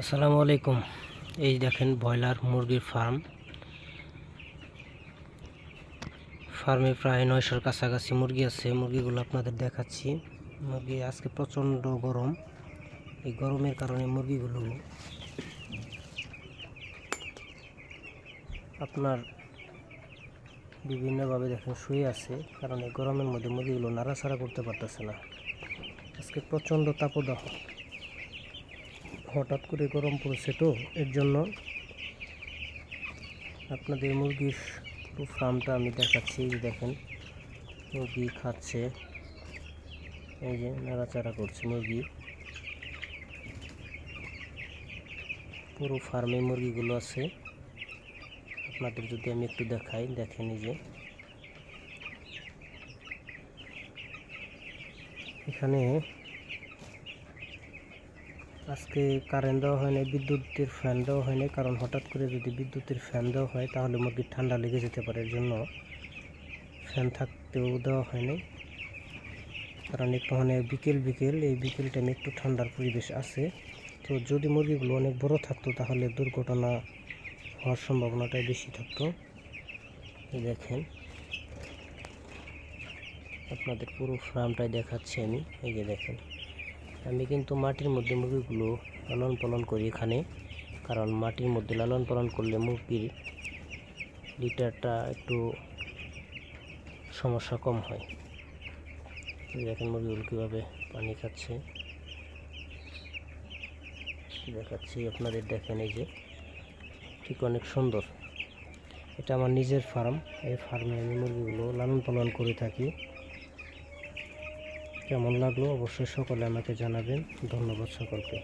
আসসালামু আলাইকুম। এই দেখেন ব্রয়লার মুরগির ফার্ম। ফার্মে প্রায় নয়শোর কাছাকাছি মুরগি আছে। মুরগিগুলো আপনাদের দেখাচ্ছি। মুরগি আজকে প্রচণ্ড গরম। এই গরমের কারণে মুরগিগুলো আপনার বিভিন্নভাবে দেখেন শুয়ে আছে। কারণ এই গরমের মধ্যে মুরগিগুলো নাড়াচাড়া করতে পারতেছে না। আজকে প্রচণ্ড তাপদাহ। হঠাৎ করে গরম পড়েছে তো, এর জন্য আপনাদের মুরগির পুরো ফার্মটা আমি দেখাচ্ছি দেখেন, মুরগি খাচ্ছে, এই যে নাড়াচাড়া করছে মুরগি। পুরো ফার্মে মুরগিগুলো আছে। আপনাদের যদি আমি একটু দেখাই, দেখেন যে। এখানে আজকে কারেন্ট দেওয়া হয়নি বিদ্যুতের ফ্যান দেওয়া হয়নি কারণ হঠাৎ করে যদি বিদ্যুতের ফ্যান দেওয়া হয়, তাহলে মুরগির ঠান্ডা লেগে যেতে পারে এর জন্য। ফ্যান থাকতেও দেওয়া হয়নি কারণ একটু মানে বিকেল বিকেল, এই বিকেল টাইমে একটু ঠান্ডার পরিবেশ আছে। তো যদি মুরগিগুলো অনেক বড় থাকতো, তাহলে দুর্ঘটনা হওয়ার সম্ভাবনাটাই বেশি থাকতো। দেখেন। আপনাদের পুরো ফার্মটাই দেখাচ্ছি আমি। এই যে দেখেন। আমি কিন্তু মাটির মধ্যে মুরগিগুলো লালন পালন করি এখানে। কারণ মাটির মধ্যে লালন পালন করলে মুরগির লিটারটা একটু সমস্যা কম হয়। দেখেন মুরগিগুলো কীভাবে পানি খাচ্ছে। দেখাচ্ছি আপনাদের, দেখেন এই যে, ঠিক অনেক সুন্দর। এটা আমার নিজের ফার্ম। এই ফার্মে আমি মুরগিগুলো লালন পালন করে থাকি। কেমন লাগল অবশ্যই সকলে আমাকে জানাবেন। ধন্যবাদ সকলকে।